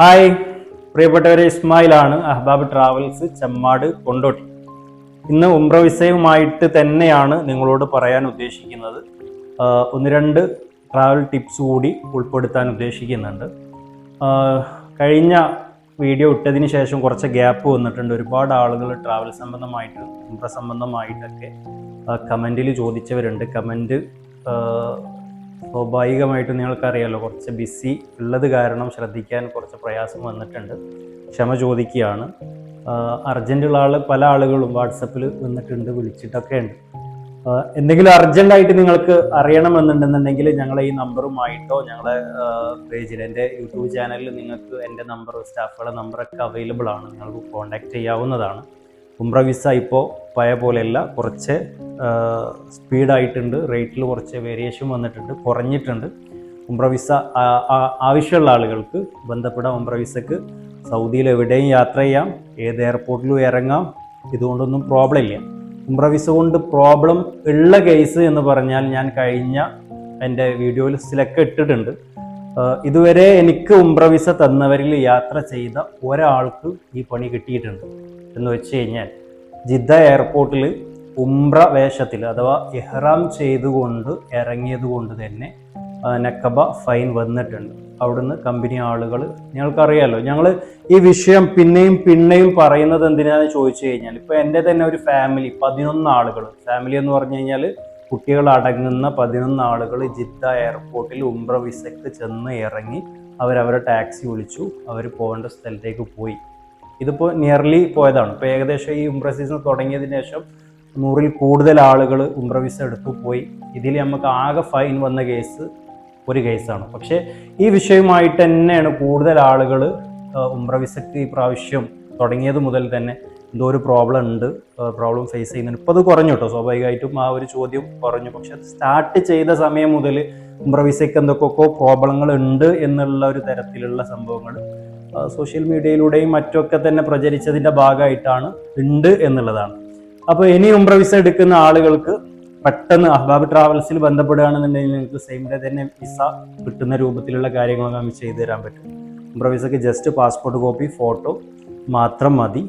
Hi. പ്രിയപ്പെട്ടവരെ ഇസ്മായിലാണ് Ahbab travels Chemmad Kondotty. ഇന്ന് ഉംറ വിസയുമായിട്ട് തന്നെയാണ് നിങ്ങളോട് പറയാൻ ഉദ്ദേശിക്കുന്നത്. ഒന്ന് രണ്ട് ട്രാവൽ ടിപ്സ് കൂടി ഉൾപ്പെടുത്താൻ ഉദ്ദേശിക്കുന്നുണ്ട്. കഴിഞ്ഞ വീഡിയോ ഇട്ടതിന് ശേഷം കുറച്ച് ഗ്യാപ്പ് വന്നിട്ടുണ്ട്. ഒരുപാട് ആളുകൾ ട്രാവൽ സംബന്ധമായിട്ട് ഉംറ സംബന്ധമായിട്ടൊക്കെ കമന്റിൽ ചോദിച്ചവരുണ്ട്. കമന്റ് സ്വാഭാവികമായിട്ടും നിങ്ങൾക്കറിയാലോ കുറച്ച് ബിസി ഉള്ളത് കാരണം ശ്രദ്ധിക്കാൻ കുറച്ച് പ്രയാസം വന്നിട്ടുണ്ട്. ക്ഷമ ചോദിക്കുകയാണ്. അർജന്റുള്ള ആൾ പല ആളുകളും വാട്സപ്പിൽ വന്നിട്ടുണ്ട് വിളിച്ചിട്ടൊക്കെ ഉണ്ട്. എന്തെങ്കിലും അർജന്റായിട്ട് നിങ്ങൾക്ക് അറിയണമെന്നുണ്ടെന്നുണ്ടെങ്കിൽ ഞങ്ങളെ ഈ നമ്പറുമായിട്ടോ ഞങ്ങളെ പേജിൽ എന്റെ യൂട്യൂബ് ചാനലിൽ നിങ്ങൾക്ക് എന്റെ നമ്പർ സ്റ്റാഫുകളുടെ നമ്പറൊക്കെ അവൈലബിൾ ആണ്. നിങ്ങൾക്ക് കോൺടാക്റ്റ് ചെയ്യാവുന്നതാണ്. ഉംറ വിസ ഇപ്പോൾ പഴയ പോലെയല്ല കുറച്ച് സ്പീഡായിട്ടുണ്ട്. റേറ്റിൽ കുറച്ച് വേരിയേഷൻ വന്നിട്ടുണ്ട് കുറഞ്ഞിട്ടുണ്ട്. ഉംറ വിസ ആവശ്യമുള്ള ആളുകൾക്ക് ബന്ധപ്പെടാം ഉംറ വിസക്ക് സൗദിയിൽ എവിടെയും യാത്ര ചെയ്യാം ഏത് എയർപോർട്ടിലും ഇറങ്ങാം. ഇതുകൊണ്ടൊന്നും പ്രോബ്ലം ഇല്ല. ഉംറ വിസ കൊണ്ട് പ്രോബ്ലം ഉള്ള കേസ് എന്ന് പറഞ്ഞാൽ ഞാൻ കഴിഞ്ഞ എന്റെ വീഡിയോയിൽ സിലൊക്കെ ഇട്ടിട്ടുണ്ട്. ഇതുവരെ എനിക്ക് ഉംറ വിസ തന്നവരിൽ യാത്ര ചെയ്ത ഒരാൾക്ക് ഈ പണി കിട്ടിയിട്ടുണ്ട് എന്ന് വെച്ച് കഴിഞ്ഞാൽ. ജിദ്ദ എയർപോർട്ടിൽ ഉംറ വേഷത്തിൽ അഥവാ ഇഹ്റാം ചെയ്തുകൊണ്ട് ഇറങ്ങിയത് കൊണ്ട് തന്നെ നക്കബ ഫൈൻ വന്നിട്ടുണ്ട്. അവിടുന്ന് കമ്പനി ആളുകൾ ഞങ്ങൾക്കറിയാലോ ഞങ്ങൾ ഈ വിഷയം പിന്നെയും പിന്നെയും പറയുന്നത് എന്തിനാന്ന് ചോദിച്ചു കഴിഞ്ഞാൽ ഇപ്പോൾ എന്റെ തന്നെ ഒരു ഫാമിലി പതിനൊന്ന് ആളുകൾ ഫാമിലി എന്ന് പറഞ്ഞു കഴിഞ്ഞാൽ കുട്ടികൾ അടങ്ങുന്ന പതിനൊന്ന് ആളുകൾ ജിദ്ദ എയർപോർട്ടിൽ ഉംറ വിസയ്ക്ക് ചെന്ന് ഇറങ്ങി അവരവരെ ടാക്സി വിളിച്ചു അവർ പോകേണ്ട സ്ഥലത്തേക്ക് പോയി. ഇതിപ്പോൾ നിയർലി പോയതാണ്. ഇപ്പോൾ ഏകദേശം ഈ ഉംറ സീസൺ തുടങ്ങിയതിന് ശേഷം നൂറിൽ കൂടുതൽ ആളുകൾ ഉംറ വിസ എടുത്തു പോയി. ഇതിൽ നമുക്ക് ആകെ ഫൈൻ വന്ന കേസ് ഒരു കേസാണ് പക്ഷേ ഈ വിഷയവുമായിട്ട് തന്നെയാണ് കൂടുതൽ ആളുകൾ ഉംറ വിസക്ക് ഈ പ്രാവശ്യം തുടങ്ങിയത് മുതൽ തന്നെ എന്തോ ഒരു പ്രോബ്ലം ഉണ്ട്. പ്രോബ്ലം ഫേസ് ചെയ്യുന്നുണ്ട്. ഇപ്പോൾ അത് കുറഞ്ഞു കേട്ടോ. സ്വാഭാവികമായിട്ടും ആ ഒരു ചോദ്യം കുറഞ്ഞു. പക്ഷെ അത് സ്റ്റാർട്ട് ചെയ്ത സമയം മുതൽ ഉംറ വിസയ്ക്ക് എന്തൊക്കെയൊക്കെ പ്രോബ്ലങ്ങൾ ഉണ്ട് എന്നുള്ള ഒരു തരത്തിലുള്ള സംഭവങ്ങൾ സോഷ്യൽ മീഡിയയിലൂടെയും മറ്റൊക്കെ തന്നെ പ്രചരിച്ചതിന്റെ ഭാഗമായിട്ടാണ് ഉണ്ട് എന്നുള്ളതാണ്. അപ്പോൾ ഇനി ഉംറ വിസ എടുക്കുന്ന ആളുകൾക്ക് പെട്ടെന്ന് അഹ്ബാബ് ട്രാവൽസിൽ ബന്ധപ്പെടുകയാണെന്നുണ്ടെങ്കിൽ നിങ്ങൾക്ക് സെയിം ഡേ തന്നെ വിസ കിട്ടുന്ന രൂപത്തിലുള്ള കാര്യങ്ങളൊക്കെ നമുക്ക് ചെയ്തു തരാൻ പറ്റും. ഉംറ വിസയ്ക്ക് ജസ്റ്റ് പാസ്പോർട്ട് കോപ്പി ഫോട്ടോ മാത്രം മതി.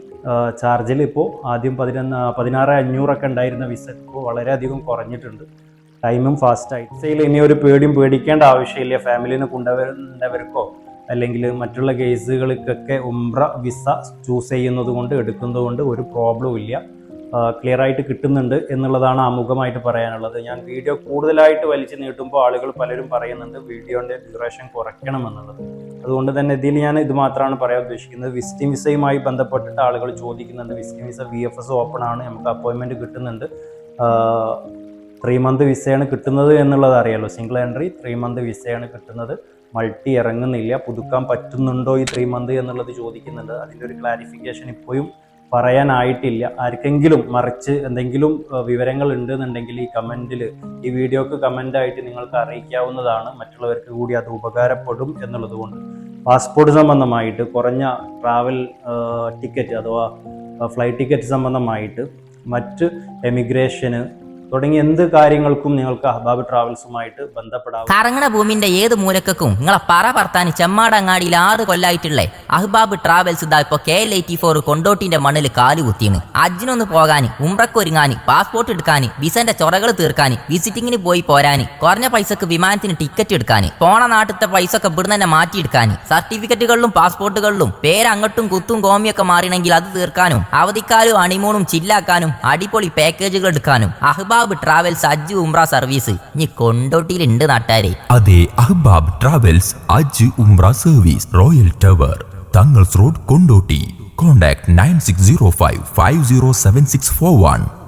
ചാർജിൽ ഇപ്പോൾ ആദ്യം പതിനൊന്ന് പതിനാറ് അഞ്ഞൂറൊക്കെ ഉണ്ടായിരുന്ന വിസ ഇപ്പോൾ വളരെയധികം കുറഞ്ഞിട്ടുണ്ട്. ടൈമും ഫാസ്റ്റായി വിസയിൽ ഇനി ഒരു പേടിയും പേടിക്കേണ്ട ആവശ്യമില്ല. ഫാമിലിനെ കൊണ്ടുവരുന്നവർക്കോ അല്ലെങ്കിൽ മറ്റുള്ള കേസുകൾക്കൊക്കെ ഉംറ വിസ ചൂസ് ചെയ്യുന്നത് കൊണ്ട് എടുക്കുന്നത് കൊണ്ട് ഒരു പ്രോബ്ലവും ഇല്ല. ക്ലിയർ ആയിട്ട് കിട്ടുന്നുണ്ട് എന്നുള്ളതാണ് ആമുഖമായിട്ട് പറയാനുള്ളത്. ഞാൻ വീഡിയോ കൂടുതലായിട്ട് വലിച്ചു നീട്ടുമ്പോൾ ആളുകൾ പലരും പറയുന്നുണ്ട് വീഡിയോന്റെ ഡ്യൂറേഷൻ കുറയ്ക്കണം എന്നുള്ളത്. അതുകൊണ്ട് തന്നെ ഇതിൽ ഞാൻ ഇത് മാത്രമാണ് പറയാൻ ഉദ്ദേശിക്കുന്നത്. വിസിറ്റിംഗ് വിസയുമായി ബന്ധപ്പെട്ടിട്ട് ആളുകൾ ചോദിക്കുന്നുണ്ട്. Visiting visa V F S open ആണ്. നമുക്ക് അപ്പോയിൻമെന്റ് കിട്ടുന്നുണ്ട്. ത്രീ മന്ത് വിസയാണ് കിട്ടുന്നത് എന്നുള്ളത് അറിയാലോ. സിംഗിൾ എൻട്രി ത്രീ മന്ത് വിസയാണ് കിട്ടുന്നത്. മൾട്ടി ഇറങ്ങുന്നില്ല പുതുക്കാൻ പറ്റുന്നുണ്ടോ ഈ ത്രീ മന്ത് എന്നുള്ളത് ചോദിക്കുന്നുണ്ട്. അതിന്റെ ഒരു ക്ലാരിഫിക്കേഷൻ ഇപ്പോഴും പറയാനായിട്ടില്ല. ആർക്കെങ്കിലും മറിച്ച് എന്തെങ്കിലും വിവരങ്ങൾ ഉണ്ടെന്നുണ്ടെങ്കിൽ ഈ കമന്റിൽ ഈ വീഡിയോക്ക് കമന്റായിട്ട് നിങ്ങൾക്ക് അറിയിക്കാവുന്നതാണ്. മറ്റുള്ളവർക്ക് കൂടി അത് ഉപകാരപ്പെടും എന്നുള്ളതുകൊണ്ട് പാസ്പോർട്ട് സംബന്ധമായിട്ട് കുറഞ്ഞ ട്രാവൽ ടിക്കറ്റ് അഥവാ ഫ്ലൈറ്റ് ടിക്കറ്റ് സംബന്ധമായിട്ട് മറ്റ് എമിഗ്രേഷന് തുടങ്ങിയ എന്ത് കാര്യങ്ങൾക്കും നിങ്ങൾക്ക് അഹബാബ് ട്രാവൽസുമായിട്ട് ബന്ധപ്പെടാം കറങ്ങണ ഭൂമിന്റെ ഏത് മൂലക്കും നിങ്ങളെ പറ പറത്താൻ ചെമ്മാടങ്ങാടിയിൽ ആറ് കൊല്ലായിട്ടുള്ളേ. അഹ്ബാബ് ട്രാവൽസ് ഇതാ ഇപ്പൊ കെ എൽ എയ്റ്റി ഫോർ കൊണ്ടോട്ടിന്റെ മണ്ണിൽ കാൽ കുത്തിയാണ് അജിനൊന്ന് പോകാന് ഉമ്രക്കൊരുങ്ങാൻ പാസ്പോർട്ട് എടുക്കാന് വിസന്റെ ചൊറകൾ തീർക്കാന് വിസിറ്റിങ്ങിന് പോയി പോരാന് കുറഞ്ഞ പൈസക്ക് വിമാനത്തിന് ടിക്കറ്റ് എടുക്കാന് പോണ നാട്ടിലത്തെ പൈസ ഒക്കെ ഇവിടുന്ന് തന്നെ മാറ്റിയെടുക്കാന് സർട്ടിഫിക്കറ്റുകളിലും പാസ്പോർട്ടുകളിലും പേര് കുത്തും കോമിയൊക്കെ മാറിണെങ്കിൽ അത് തീർക്കാനും അവധിക്കാലും അണിമൂണും ചില്ലാക്കാനും അടിപൊളി പാക്കേജുകൾ എടുക്കാനും അഹ്ബാബ് ട്രാവൽസ് അജ് ഉംറ സർവീസ് ഇനി കൊണ്ടോട്ടിയിലുണ്ട് നാട്ടാരെ. അതെ അഹ്ബാബ് ട്രാവൽസ് അജ് ഉംറ service royal tower തങ്ങൾസ് road Kondotty. Contact nine six zero five five zero seven six four one